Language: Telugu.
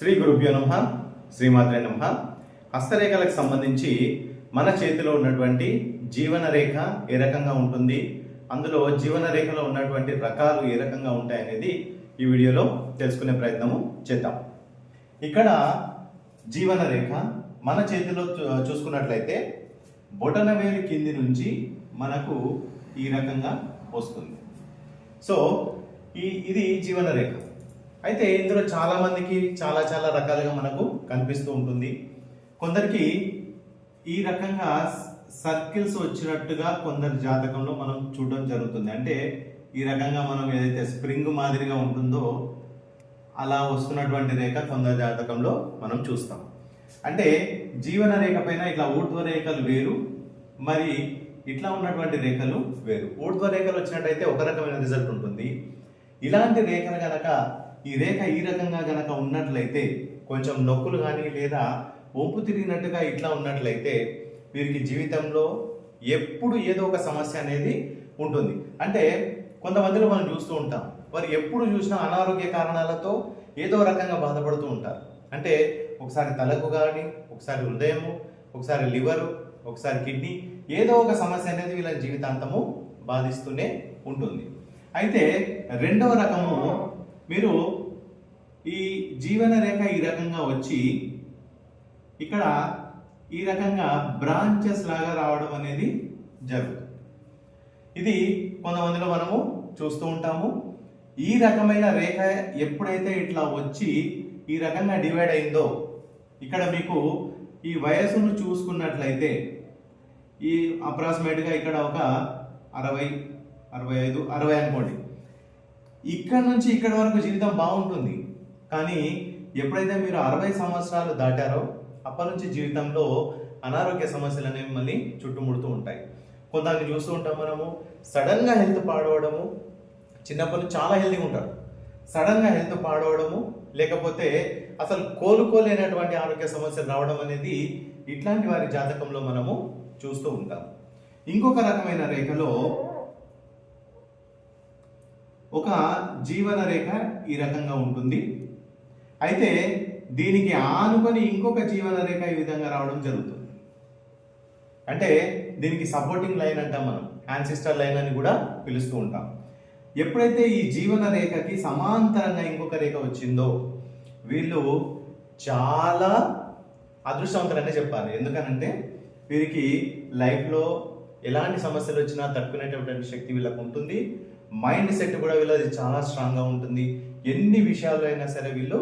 శ్రీ గురుభ్యో నమ శ్రీమాత్రే నమ. హస్తరేఖలకు సంబంధించి మన చేతిలో ఉన్నటువంటి జీవన రేఖ ఏ రకంగా ఉంటుంది? అందులో జీవన రేఖలో ఉన్నటువంటి రకాలు ఏ రకంగా ఉంటాయనేది ఈ వీడియోలో తెలుసుకునే ప్రయత్నము చేద్దాం. ఇక్కడ జీవన రేఖ మన చేతిలో చూసుకున్నట్లయితే బొటనవేలు కింది నుంచి మనకు ఈ రకంగా వస్తుంది. సో ఈ ఇది జీవన రేఖ అయితే ఇందులో చాలా మందికి చాలా చాలా రకాలుగా మనకు కనిపిస్తూ ఉంటుంది. కొందరికి ఈ రకంగా సర్కిల్స్ వచ్చినట్టుగా కొందరి జాతకంలో మనం చూడడం జరుగుతుంది. అంటే ఈ రకంగా మనం ఏదైతే స్ప్రింగ్ మాదిరిగా ఉంటుందో అలా వస్తున్నటువంటి రేఖ కొందరి జాతకంలో మనం చూస్తాం. అంటే జీవన రేఖ పైన ఇట్లా ఊర్ధ్వ రేఖలు వేరు మరి ఇట్లా ఉన్నటువంటి రేఖలు వేరు. ఊర్ధ్వ రేఖలు వచ్చినట్టయితే ఒక రకమైన రిజల్ట్ ఉంటుంది. ఇలాంటి రేఖలు కనుక ఈ రేఖ ఈ రకంగా గనక ఉన్నట్లయితే కొంచెం నొక్కులు కానీ లేదా వంపు తిరిగినట్టుగా ఇట్లా ఉన్నట్లయితే వీరికి జీవితంలో ఎప్పుడు ఏదో ఒక సమస్య అనేది ఉంటుంది. అంటే కొంతమందిలో మనం చూస్తూ ఉంటాం. వారు ఎప్పుడు చూసినా అనారోగ్య కారణాలతో ఏదో రకంగా బాధపడుతూ ఉంటారు. అంటే ఒకసారి తలకు కానీ ఒకసారి హృదయము ఒకసారి లివరు ఒకసారి కిడ్నీ ఏదో ఒక సమస్య అనేది వీళ్ళ జీవితాంతము బాధిస్తూనే ఉంటుంది. అయితే రెండవ రకము మీరు ఈ జీవన రేఖ ఈ రకంగా వచ్చి ఇక్కడ ఈ రకంగా బ్రాంచెస్ లాగా రావడం అనేది జరుగుతుంది. ఇది కొంతమందిలో మనము చూస్తూ ఉంటాము. ఈ రకమైన రేఖ ఎప్పుడైతే ఇట్లా వచ్చి ఈ రకంగా డివైడ్ అయిందో ఇక్కడ మీకు ఈ వయస్సును చూసుకున్నట్లయితే ఈ అప్రాక్సిమేట్గా ఇక్కడ ఒక అరవై అరవై ఐదు అరవై అనుకోండి. ఇక్కడ నుంచి ఇక్కడ వరకు జీవితం బాగుంటుంది. కానీ ఎప్పుడైతే మీరు అరవై సంవత్సరాలు దాటారో అప్పటి నుంచి జీవితంలో అనారోగ్య సమస్యలు అనేవి మళ్ళీ చుట్టుముడుతూ ఉంటాయి. కొంతమంది చూస్తూ ఉంటాం మనము సడన్గా హెల్త్ పాడవడము చిన్నప్పటి చాలా హెల్తీగా ఉంటారు. సడన్గా హెల్త్ పాడవడము లేకపోతే అసలు కోలుకోలేనటువంటి ఆరోగ్య సమస్యలు రావడం అనేది ఇట్లాంటి వారి జాతకంలో మనము చూస్తూ ఉంటాం. ఇంకొక రకమైన రేఖలో ఒక జీవన రేఖ ఈ రకంగా ఉంటుంది. అయితే దీనికి ఆనుకొని ఇంకొక జీవన రేఖ ఈ విధంగా రావడం జరుగుతుంది. అంటే దీనికి సపోర్టింగ్ లైన్ అంటాం మనం. యాన్సిస్టర్ లైన్ అని కూడా పిలుస్తూ ఉంటాం. ఎప్పుడైతే ఈ జీవన రేఖకి సమాంతరంగా ఇంకొక రేఖ వచ్చిందో వీళ్ళు చాలా అదృష్టవంతులనే చెప్పాలి. ఎందుకనంటే వీరికి లైఫ్లో ఎలాంటి సమస్యలు వచ్చినా తట్టుకునేటటువంటి శక్తి వీళ్ళకు ఉంటుంది. మైండ్ సెట్ కూడా వీళ్ళది చాలా స్ట్రాంగ్గా ఉంటుంది. ఎన్ని విషయాల్లో అయినా సరే వీళ్ళు